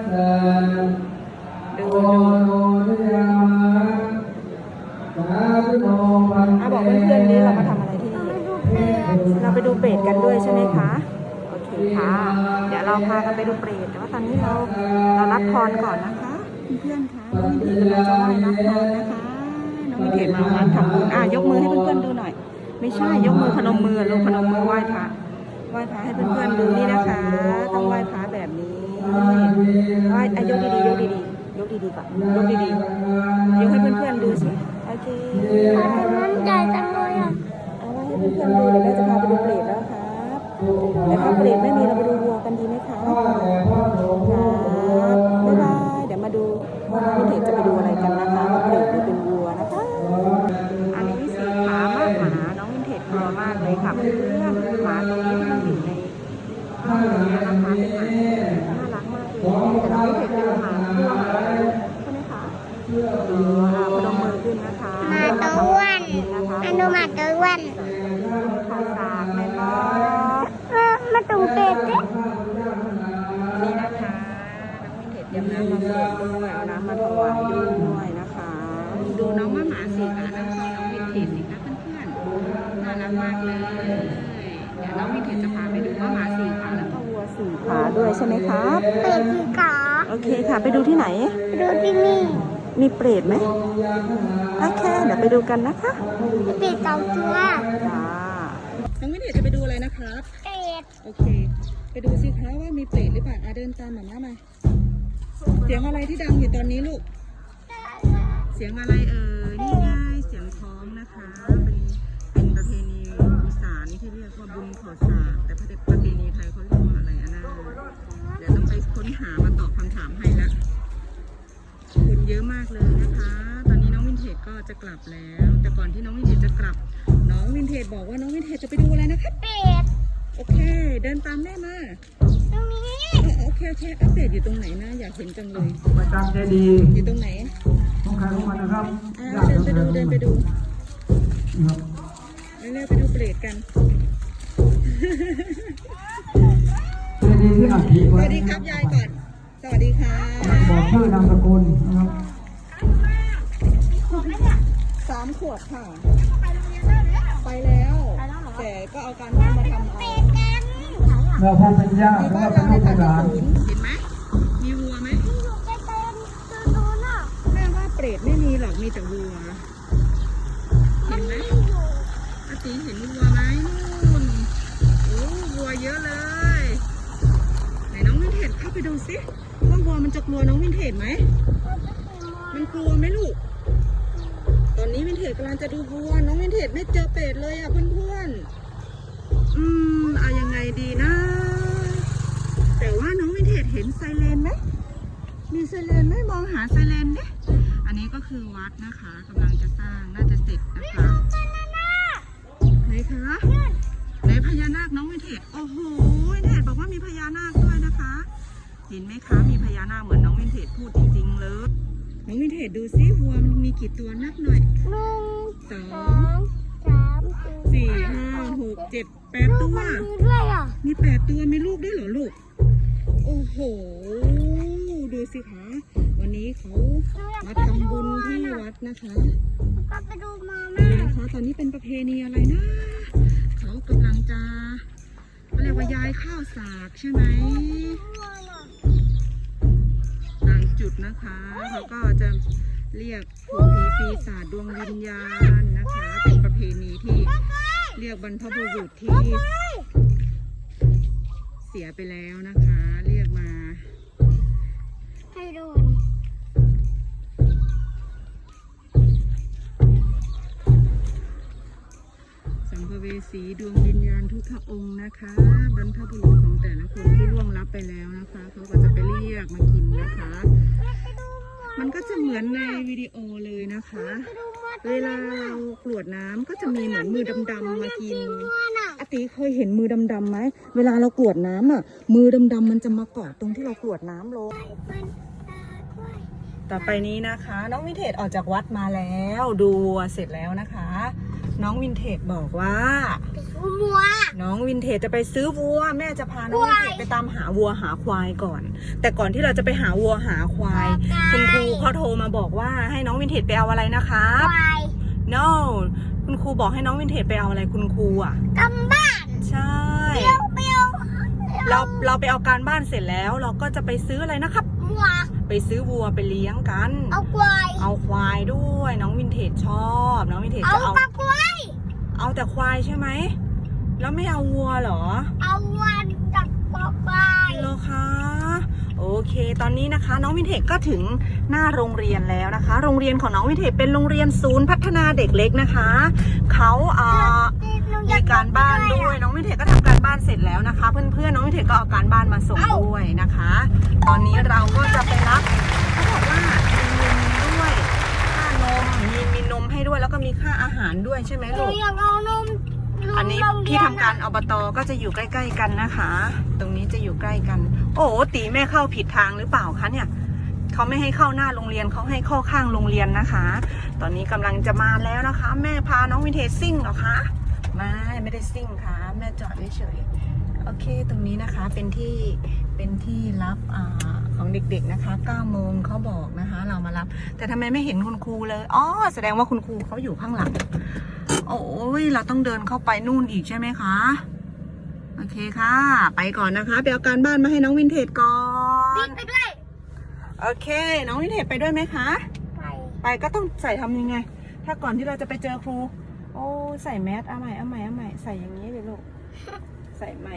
นะคะดูดูอาบอกเพื่อนๆนี่เรามาทำอะไรที่นี่เราไปดูเปรตกันด้วยใช่ไหมคะโอเคค่ะเดี๋ยวเราพากันไปดูเปรตแต่ว่าตอนนี้เราเรารับพรก่อนนะคะเพื่อนๆคะน้องวินเทจกำลังจะไหว้รับพรนะคะน้องวินเทจมาวัดทำบุญอะยกมือให้เพื่อนๆดูหน่อย ไม่ใช่ยกมือพนมมือลงพนมมือไหว้พระไหว้พระให้เพื่อนๆดูนี่นะคะ ต้องไหว้พระ อะยกดีๆยกดีๆยกดีๆก่อนยกดีๆยกให้เพื่อนๆดูสิโอเคมั่นใจจังเลยอะเอาไว้ให้เพื่อนๆดูเดี๋ยวแม่จะพาไปดูเปรตแล้วครับแต่ถ้าเปรตไม่มีเราไปดูวัวกันดีไหมคะครับบ๊ายบายเดี๋ยวมาดูว่าน้องวินเทจจะไปดูอะไรกันนะคะว่าเปรตหรือเป็นวัวนะคะอันนี้สีขามากหมาน้องวินเทจกลัวมากเลยค่ะเพื่อนหมาตัวนี้มันอยู่ในห้องนี้นะคะ ใช่ไหมคะอ๋ออ่าพนมมือขึ้นนะคะมาตัวอ้วนนะคะอันดูมาตัวอ้วนภาษาแม่บอเออมาตุ่มเป็ดดินี่นะคะน้องวินเทจเตรียมน้ำมาสวดด้วยเอาน้ำมาถวายด้วยนะคะ ดูน้องมาหมาสีขานะคะน้องวินเทจสิคะเพื่อนๆน่ารักมากเลยเดี๋ยวน้องวินเทจจะพาไปดูว่าหมาสีขาแล้วก็วัวสีขาด้วยใช่ไหมครับเป็ดสีขา โอเคค่ะ ไปดูที่ไหน ดูที่นี่ มีเปรตไหมโอเค เดี๋ยวไปดูกันนะคะเป็ดสองตัวจ้าน้องวินเทจจะไปดูอะไรนะครับ เป็ดโอเค ไปดูสิคะว่ามีเปรตหรือเปล่าอะเดินตามหมาม่ามา เสียงอะไรที่ดังอยู่ตอนนี้ลูก เสียงอะไรเอ่ย นี่ไงเสียงคล้องนะคะ เป็นเป็นประเพณีอีสานที่เรียกว่าบุญขอสากแต่ประเพณีไทยเขาเรียกว่าาตอบคำถามให้ละคนเยอะมากเลยนะคะ ตอนนี้น้องวินเทจก็จะกลับแล้ว แต่ก่อนที่น้องวินเทจจะกลับ น้องวินเทจบอกว่าน้องวินเทจจะไปดูอะไรนะคะ เป็ด โอเค เดินตามแม่มาตรงนี้อ๋อโอเคโอเคอัปเดตอยู่ตรงไหนนะ อยากเห็นจังเลย ประจำใจดีย์อยู่ตรงไหนของใครของมันนะครับอ่าเดินไปดูเดินไปดูนะครับเร็วๆไปดูเปรตกัน ใจดีย์ที่อัฐิสไว้วัสดีครับยายก่อน สวัสดีค่ะบอกชื่อนามสกุลนะครับสามขวบค่ะ ไปแล้ว แต่ก็เอาการบ้านมาทำเอาเป็ดกันเราพอเป็นญาติมีแล้วบ้าก็นเป็นเราลูในกทาเป็นงหลานเห็นไหมมีวัวไหมอยู่ใกล้ๆตัวนู้นอะแม่ว่าเปรตไม่มีหรอกมีแต่วัวเห็นไหมอาตีเห็นวัวไหมนู่นโอ้วัวเยอะเลยไหนน้องวินเทจเข้าไปดูสิ วัวมันจะกลัวน้องวินเทจไหม มันกลัวไหมลูก ตอนนี้วินเทจกำลังจะดูวัว น้องวินเทจไม่เจอเป็ดเลยอะเพื่อนๆ อืมเอายังไงดีนะ แต่ว่าน้องวินเทจเห็นไซเรนไหม มีไซเรนไหมมองหาไซเรนดิอันนี้ก็คือวัดนะคะกำลังจะสร้างน่าจะเสร็จนะคะ ตัวนับหน่อยหนึ่งสอสองงสามสี่ห้าหกเจ็ดแปดลูตักวมันมีด้วยอะมีแปดตัวมีลูกด้วยเหรอลูก โอ้โห ดูสิคะ วันนี้เขามาทำบุญที่วัดนะคะก็ไปดูมาดูแม่นะคะตอนนี้เป็นประเพณีอะไรนะ เขากำลังจะเขาเรียกว่าย้ายข้าวสากใช่ไหมต่างจุดนะคะเขาก็จะ เรียกผูผีปีศาจดวงวิญญาณนะคะ เป็นประเพณีที่เรียกบรรพบุรุษที่ เสียไปแล้วนะคะ เรียกมาให้ดูสัมภเวสีดวงวิญญาณทุกพระองค์นะคะ บรรพบุรุษของแต่ละคนที่ล่วงลับไปแล้วนะคะ เขาก็จะไปเรียกมากินนะคะ มันก็จะเหมือนในวิดีโอเลยนะคะ เวลาเรากรวดน้ำก็จะมีเหมือนมือดำๆมากินอติเคยเห็นมือดำๆไหมเวลาเรากรวดน้ำอะ มือดำๆมันจะมาเกาะตรงที่เรากรวดน้ำลงต่อไปนี้นะคะ น้องวินเทศออกจากวัดมาแล้ว ดูเสร็จแล้วนะคะ น้องวินเทจบอกว่า ไปดูมัว น้องวินเทจจะไปซื้อวัว แม่จะพาน้องวินเทจไปตามหาวัวหาควายก่อน แต่ก่อนที่เราจะไปหาวัวหาควาย คุณครูเขาโทรมาบอกว่าให้น้องวินเทจไปเอาอะไรนะครับควาย no คุณครูบอกให้น้องวินเทจไปเอาอะไรคุณครูอะกำบ้านใช่เปียวเปียวเราเราไปเอาการบ้านเสร็จแล้ว เราก็จะไปซื้ออะไรนะครับมัวไปซื้อวัวไปเลี้ยงกัน เอาควาย เอาควายด้วย น้องวินเทจชอบ น้องวินเทจเอาจะเอาปลาควาย เอาแต่ควายใช่ไหม แล้วไม่เอาวัวเหรอ เอาวันจากปลาควายเหรอคะ โอเค ตอนนี้นะคะ น้องวินเทจก็ถึงหน้าโรงเรียนแล้วนะคะ โรงเรียนของน้องวินเทจเป็นโรงเรียนศูนย์พัฒนาเด็กเล็กนะคะ เขาอ่ามีการบ้านด้วยน้องวินเทจก็ทำการบ้านเสร็จแล้วนะคะ เพื่อนๆน้องวินเทจก็เอาการบ้านมาส่งด้วยนะคะ ตอนนี้เราก็จะไปรับเขาบอกว่ามีนมด้วยค่านมมีมีนมให้ด้วยแล้วก็มีค่าอาหารด้วยใช่ไหมหนูลูกอยากเอานม อันนี้โรงเรีที่ยทำการอบตก็จะอยู่ใกล้ ๆ กันนะคะ ตรงนี้จะอยู่ใกล้กัน โอ้ตีแม่เข้าผิดทางหรือเปล่าคะเนี่ยเขาไม่ให้เข้าหน้าโรงเรียนเขาให้เข้าข้างโรงเรียนนะคะ ตอนนี้กำลังจะมาแล้วนะคะ แม่พาน้องวินเทจซิ่งเหรอคะไม่ไม่ได้ซิ่งค่ะ แม่จอดเฉยๆโอเคตรงนี้นะคะเป็นที่เป็นที่รับอาของเด็กๆนะคะ9โมงเขาบอกนะคะ เรามารับ แต่ทำไมไม่เห็นคุณครูเลยอ๋อแสดงว่าคุณครูเขาอยู่ข้างหลัง โอ้ยเราต้องเดินเข้าไปนู่นอีกใช่ไหมคะ โอเคค่ะ ไปก่อนนะคะ ไปเอาการบ้านมาให้น้องวินเทจก่อบิ๊นกไปด้วย โอเค น้องวินเทจไปด้วยไหมคะ ไป ไปก็ต้องใส่ทำยังไง ถ้าก่อนที่เราจะไปเจอครู โอ้ใส่แมสเอาใหม่เอาใหม่เอาใหม่ใส่อย่างนี้เลยลูก ใส่ใหม่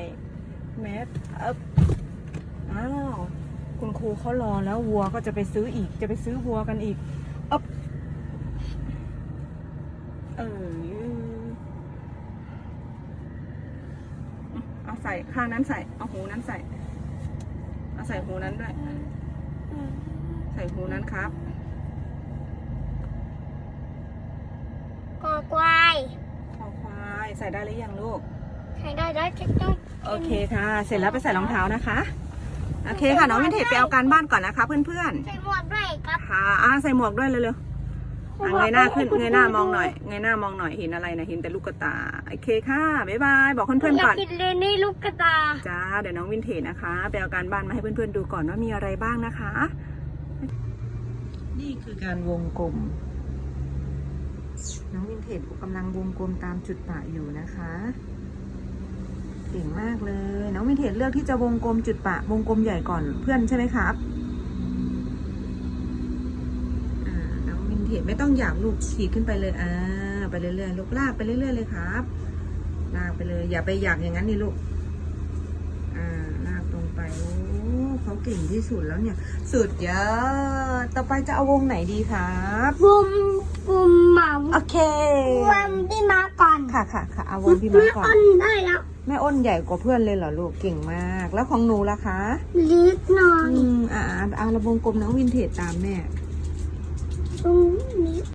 แมสเอบอ้าวคุณครูเขารอแล้ววัวก็จะไปซื้ออีก จะไปซื้อวัวกันอีกเอบเออ เอาใส่ข้างนั้นใส่ เอาหูนั้นใส่เอาใส่หูนั้นด้วย ใส่หูนั้นครับกอควายคอควายใส่ได้หรือยังลูกใช้ได้ได้จะต้องโอเคค่ะ เสร็จแล้วไปใส่รองเท้านะคะ โอเคค่ะ น้องวินเทจไปเอาการบ้านก่อนนะคะ เพื่อนใส่หมวกด้วยครับๆค่ะอะใส่หมวกด้วยเร็วๆ อะเงยหน้าขึ้นเงยหน้ามองหน่อยเงยหน้ามองหน่อยเห็นอะไรนะเห็นแต่ลูกกระตาโอเคค่ะบ๊ายบายบอกเพื่อนๆก่อนยากกินเลนนี่ลูกกระตา จ้าเดี๋ยวน้องวินเทจนะคะไปเอาการบ้านมาให้เพื่อนๆดูก่อนว่ามีอะไรบ้างนะคะ นี่คือการวงกลม น้องวินเทจกำลังวงกลมตามจุดปะอยู่นะคะเก่งมากเลย น้องวินเทจเลือกที่จะวงกลมจุดปะวงกลมใหญ่ก่อนเพื่อนใช่ไหมครับอ่า น้องวินเทจไม่ต้องอยากลูกขีดขึ้นไปเลยอ่าไปเรื่อยๆลูกลากไปเรื่อยๆเลยครับ ลากไปเลย อย่าไปอยากอย่างนั้นนี่ลูกอ่าลากตรงไปโอ้เขาเก่งที่สุดแล้วเนี่ย สุดยอดต่อไปจะเอาวงไหนดีครับบุมบุมหมาโอเคบุมที่มาก่อนค่ะค่ะค่ะเอาวงพี่มาก่อนอ้นได้แล้วแม่อ้นใหญ่กว่าเพื่อนเลยเหรอลูกเก่งมาก แล้วของหนูล่ะคะลิกหน่อยอืมอ่าเอาระวงกลมน้องวินเทจตามแม่ บุมนี้